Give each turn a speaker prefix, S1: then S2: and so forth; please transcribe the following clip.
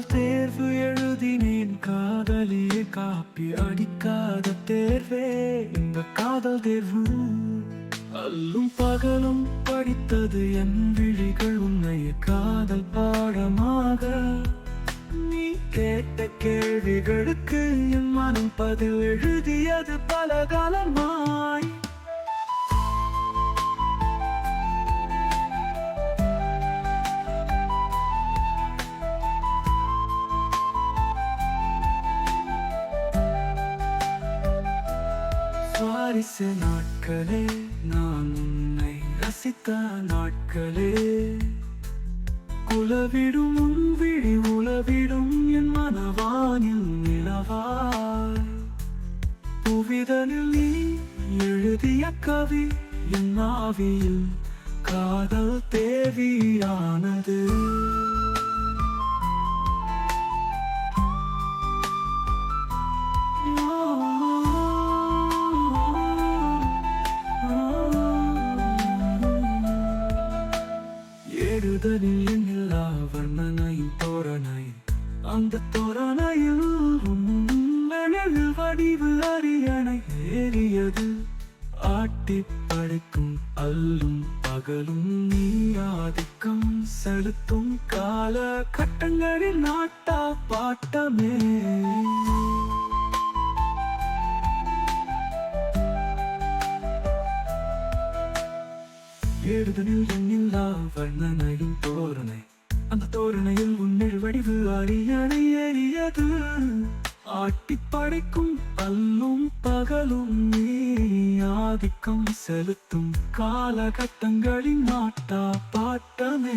S1: காதல் தேர்வு எழுதினேன். காதலியே காப்பி அடிக்காத தேர்வே. இந்த காதல் தேர்வு அல்லும் பகலும் படித்தது என் விழிகள் உன்னைய காதல் பாடமாக. நீ கேட்ட கேள்விகளுக்கு என் மனம் பதில் எழுதியது பல காலமாய் சுவாரிச நாட்களே நான் உன்னை ரசித்த நாட்களே. குலவிடும் உன் விழி உளவிடும் என் மனவானில் நிலவாய். புவிதனில் நீ எழுதிய கவி என் ஆவியில் காதல் தேவியானது. ஏறுதலில் எல்லா வர்ணனையும் தோரணை அந்த தோரணையில் உன்னழகு வடிவு அரியணை ஏறியது. ஆட்டி படைக்கும் அல்லும் பகலும் நீ ஆதிக்கம் செலுத்தும் கால கட்டங்களில் நாட்டா பாட்டமே. ஏறுதலில் எண்ணில்லா வர்ணனையும் தோரணை. அந்த தோரணையில் உன்னில் வடிவு அரியணை ஏறியது ஆட்டி படைக்கும் பல்லும் பகலும் நீ ஆதிக்கம் செலுத்தும் காலகட்டங்களின் நாட்டா பாட்டமே.